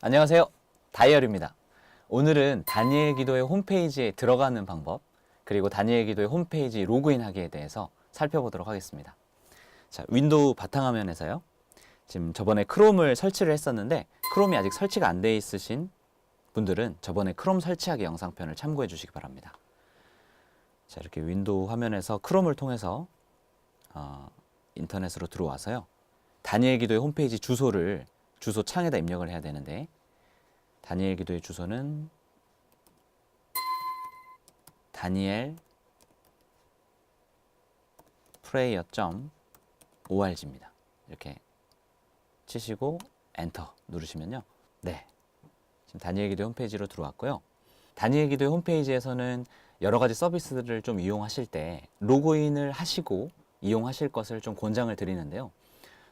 안녕하세요. 다이얼입니다. 오늘은 다니엘 기도의 홈페이지에 들어가는 방법, 그리고 다니엘 기도의 홈페이지 로그인하기에 대해서 살펴보도록 하겠습니다. 자, 윈도우 바탕화면에서요. 지금 저번에 크롬을 설치를 했었는데 크롬이 아직 설치가 안 돼 있으신 분들은 저번에 크롬 설치하기 영상편을 참고해 주시기 바랍니다. 자, 이렇게 윈도우 화면에서 크롬을 통해서 어, 인터넷으로 들어와서요. 다니엘 기도의 홈페이지 주소를 주소 창에다 입력을 해야 되는데 다니엘 기도의 주소는 다니엘 프레이어.org입니다. 이렇게 치시고 엔터 누르시면요. 네. 다니엘 기도 홈페이지로 들어왔고요. 다니엘 기도의 홈페이지에서는 여러 가지 서비스들을 좀 이용하실 때 로그인을 하시고 이용하실 것을 좀 권장을 드리는데요.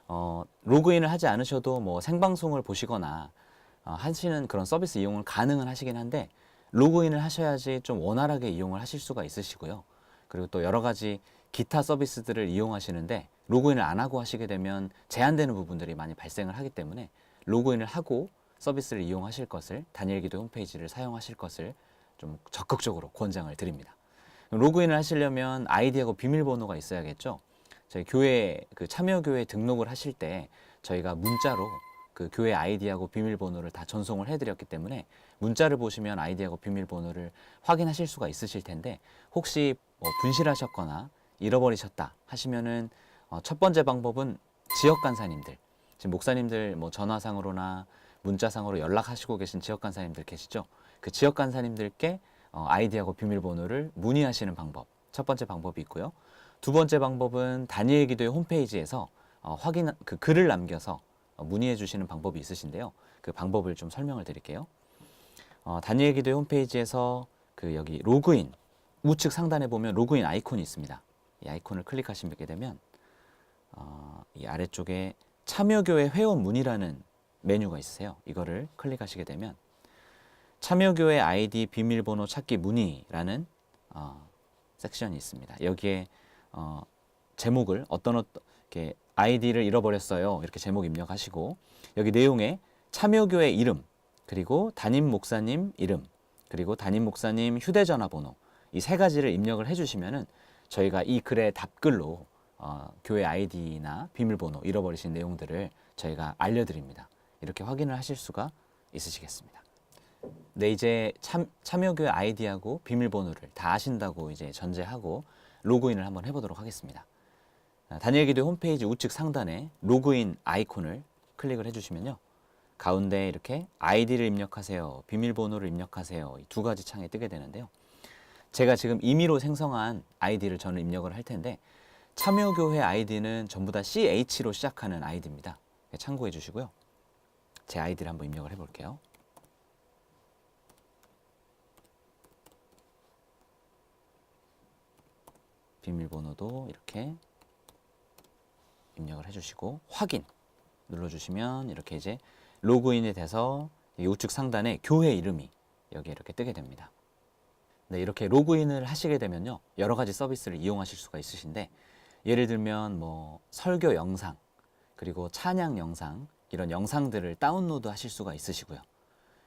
어, 로그인을 하지 않으셔도 뭐 생방송을 보시거나 어, 하시는 그런 서비스 이용을 가능은 하시긴 한데 로그인을 하셔야지 좀 원활하게 이용을 하실 수가 있으시고요. 그리고 또 여러 가지 기타 서비스들을 이용하시는데 로그인을 안 하고 하시게 되면 제한되는 부분들이 많이 발생을 하기 때문에 로그인을 하고 서비스를 이용하실 것을 다니엘 기도 홈페이지를 사용하실 것을 좀 적극적으로 권장을 드립니다. 로그인을 하시려면 아이디하고 비밀번호가 있어야겠죠. 저희 교회 그 참여 교회 등록을 하실 때 저희가 문자로 그 교회 아이디하고 비밀번호를 다 전송을 해드렸기 때문에 문자를 보시면 아이디하고 비밀번호를 확인하실 수가 있으실 텐데 혹시 뭐 분실하셨거나 잃어버리셨다 하시면은 어, 첫 번째 방법은 지역 간사님들 지금 목사님들 뭐 전화상으로나 문자상으로 연락하시고 계신 지역 간사님들 계시죠? 그 지역 간사님들께 어, 아이디하고 비밀번호를 문의하시는 방법 첫 번째 방법이 있고요. 두 번째 방법은 다니엘 기도의 홈페이지에서 어, 확인 그 글을 남겨서 어, 문의해 주시는 방법이 있으신데요. 그 방법을 좀 설명을 드릴게요. 어, 다니엘 기도의 홈페이지에서 그 여기 로그인 우측 상단에 보면 로그인 아이콘이 있습니다. 이 아이콘을 클릭하시게 되면 어, 이 아래쪽에 참여교회 회원 문의라는 메뉴가 있으세요. 이거를 클릭하시게 되면 참여교회 아이디 비밀번호 찾기 문의라는 어, 섹션이 있습니다. 여기에 어, 제목을 어떤 어떤 이렇게 아이디를 잃어버렸어요. 이렇게 제목 입력하시고 여기 내용에 참여교회 이름 그리고 담임 목사님 이름 그리고 담임 목사님 휴대전화 번호 이 세 가지를 입력을 해주시면은 저희가 이 글의 답글로 어, 교회 아이디나 비밀번호 잃어버리신 내용들을 저희가 알려드립니다. 이렇게 확인을 하실 수가 있으시겠습니다. 네, 이제 참, 참여교회 아이디하고 비밀번호를 다 아신다고 이제 전제하고 로그인을 한번 해보도록 하겠습니다. 아, 다니엘 기도 홈페이지 우측 상단에 로그인 아이콘을 클릭을 해주시면요. 가운데 이렇게 아이디를 입력하세요. 비밀번호를 입력하세요. 이 두 가지 창이 뜨게 되는데요. 제가 지금 임의로 생성한 아이디를 저는 입력을 할 텐데 참여교회 아이디는 전부 다 CH로 시작하는 아이디입니다. 참고해 주시고요. 제 아이디를 한번 입력을 해볼게요. 비밀번호도 이렇게 입력을 해주시고 확인 눌러주시면 이렇게 이제 로그인이 돼서 이 우측 상단에 교회 이름이 여기 이렇게 뜨게 됩니다. 네, 이렇게 로그인을 하시게 되면요 여러 가지 서비스를 이용하실 수가 있으신데 예를 들면 뭐 설교 영상 그리고 찬양 영상 이런 영상들을 다운로드 하실 수가 있으시고요.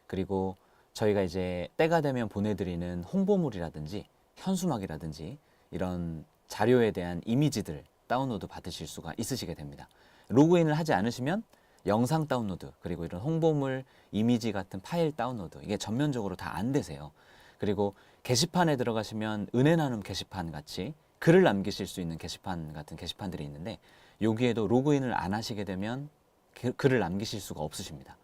그리고 저희가 이제 때가 되면 보내드리는 홍보물이라든지 현수막이라든지 이런 자료에 대한 이미지들 다운로드 받으실 수가 있으시게 됩니다. 로그인을 하지 않으시면 영상 다운로드 그리고 이런 홍보물 이미지 같은 파일 다운로드 이게 전면적으로 다 안 되세요. 그리고 게시판에 들어가시면 은혜 나눔 게시판 같이 글을 남기실 수 있는 게시판 같은 게시판들이 있는데 여기에도 로그인을 안 하시게 되면 그- 글을 남기실 수가 없으십니다.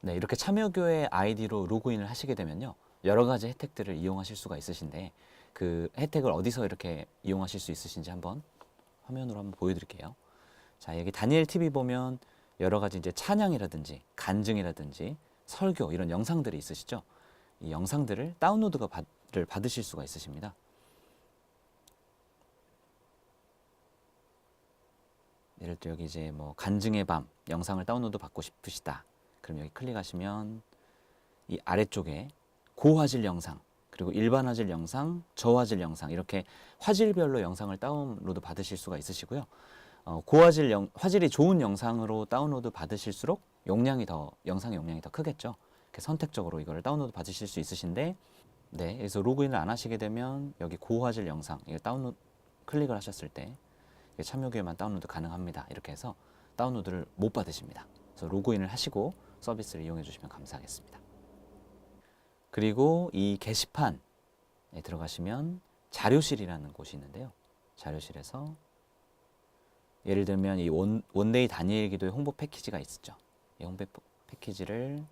네, 이렇게 참여교회 아이디로 로그인을 하시게 되면요. 여러 가지 혜택들을 이용하실 수가 있으신데 그 혜택을 어디서 이렇게 이용하실 수 있으신지 한번 화면으로 한번 보여드릴게요. 자, 여기 다니엘 TV 보면 여러 가지 이제 찬양이라든지 간증이라든지 설교 이런 영상들이 있으시죠? 이 영상들을 다운로드가 받을 받으실 수가 있으십니다. 예를 들어 여기 이제 뭐 간증의 밤 영상을 다운로드 받고 싶으시다. 그럼 여기 클릭하시면 이 아래쪽에 고화질 영상, 그리고 일반 화질 영상, 저화질 영상 이렇게 화질별로 영상을 다운로드 받으실 수가 있으시고요. 어, 고화질 영, 화질이 좋은 영상으로 다운로드 받으실수록 용량이 더 영상 용량이 더 크겠죠. 이렇게 선택적으로 이걸 다운로드 받으실 수 있으신데 네, 그래서 로그인을 안 하시게 되면 여기 고화질 영상 이거 다운로드 클릭을 하셨을 때 참여기에만 다운로드 가능합니다. 이렇게 해서 다운로드를 못 받으십니다. 그래서 로그인을 하시고 서비스를 이용해 주시면 감사하겠습니다. 그리고 이 게시판에 들어가시면 자료실이라는 곳이 있는데요. 자료실에서 예를 들면 이 원, 원데이 다니엘 기도의 홍보 패키지가 있었죠. 이 홍보 패키지를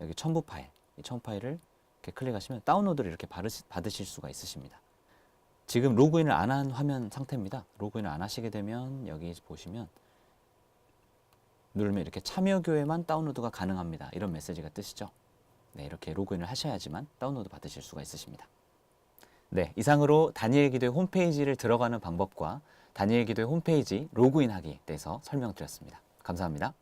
여기 첨부 파일, 이 첨부 파일을 이렇게 클릭하시면 다운로드를 이렇게 받으실 수가 있으십니다. 지금 로그인을 안 한 화면 상태입니다. 로그인을 안 하시게 되면 여기 보시면 누르면 이렇게 참여 교회만 다운로드가 가능합니다. 이런 메시지가 뜨시죠. 네, 이렇게 로그인을 하셔야지만 다운로드 받으실 수가 있으십니다. 네, 이상으로 다니엘 기도의 홈페이지를 들어가는 방법과 다니엘 기도의 홈페이지 로그인하기에 대해서 설명드렸습니다. 감사합니다.